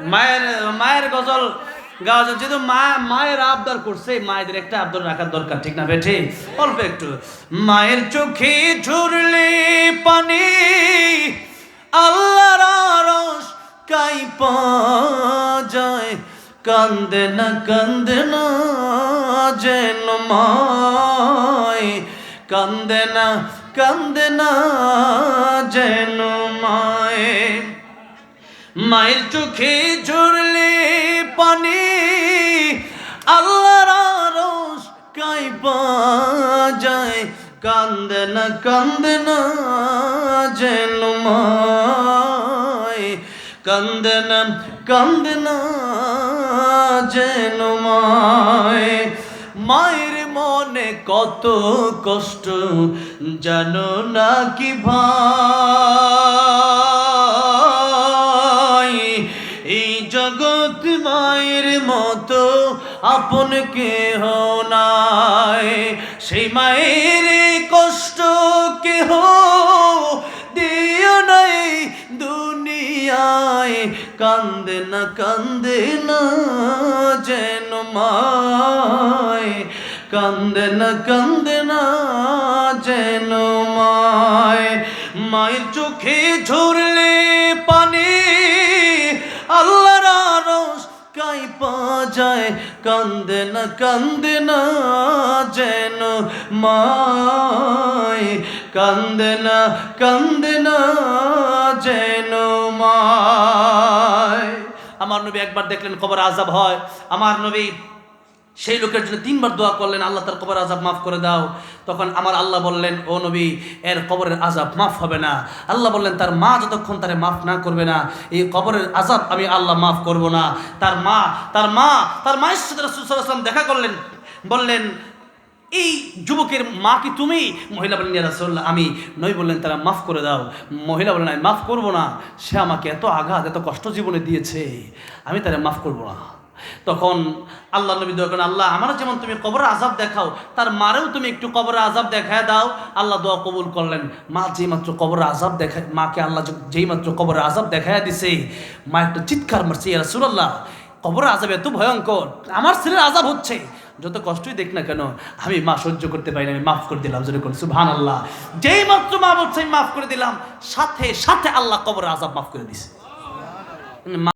মায়ের মায়ের গজল গাওয়া। যেহেতু মা, মায়ের আবদার করছে, মায়েদের একটা আবদার রাখার দরকার, ঠিক না বেঠে? অল্প একটু। মায়ের চোখে ঝরলে পানি, আল্লাহর আরশ কাই যায় কান্দে না কান্দে না যেন মায়। কান্দে না কান্দে না মায়ের চোখে ঝরলে পানি, আল্লাহর কাইপা যায়, কান্দে না কান্দে না যেন মায়, কান্দে না কান্দে না যেন মায়। মায়ের মনে কত কষ্ট, জানো না কি ভাই মায়ের মতো আপন কেহ নাই। সেই মায়ের কষ্ট কেহ দিও নাই দুনিয়ায়। কান্দে না কান্দে না যেন মায়। কান্দে না কান্দে না যেন মায়। মায়ের চোখে ঝরলে পানি যায় কান্দে না কান্দে না যেন মায়। কান্দে না কান্দে না যেন মায়। আমার নবী একবার দেখলেন কবর আজাব হয়। আমার নবী সেই লোকের জন্য তিনবার দোয়া করলেন, আল্লাহ তার কবর আজাব মাফ করে দাও। তখন আমার আল্লাহ বললেন, ও নবী, এর কবরের আজাব মাফ হবে না। আল্লাহ বললেন, তার মা যতক্ষণ তারে মাফ না করবে না, এই কবরের আজাব আমি আল্লাহ মাফ করব না। তার মা তার মা, তার মায়ের সাথে রসুলাম দেখা করলেন, বললেন, এই যুবকের মা কি তুমি? মহিলা বললেন রাসূলুল্লাহ, আমি। নই বললেন, তারা মাফ করে দাও। মহিলা বললেন, আমি মাফ করব না, সে আমাকে এত আঘাত, এত কষ্ট জীবনে দিয়েছে, আমি তারা মাফ করব না। তখন আল্লাহ নবী দোয়া করেন, আল্লাহ আমার যেমন তুমি কবর আজাব দেখাও, তার মারেও তুমি একটু কবর আজাব দেখায় দাও। আল্লাহ দোয়া কবুল করলেন। মা যেই মাত্র কবর আজাব দেখায় মাকে আল্লাহ যেই মাত্র কবর আজাব দেখায় দিছে, মা একটা চিৎকার মারছে, ইয়া রাসূলুল্লাহ কবর আজাব এত ভয়ঙ্কর, আমার ছেলের আজাব হচ্ছে। যত কষ্টই দেখ না কেন, আমি মা সহ্য করতে পারি না, আমি মাফ করে দিলাম করে সুবহান আল্লাহ যেই মাত্র মা বলছে, আমি মাফ করে দিলাম, সাথে সাথে আল্লাহ কবর আজাব মাফ করে দিছে।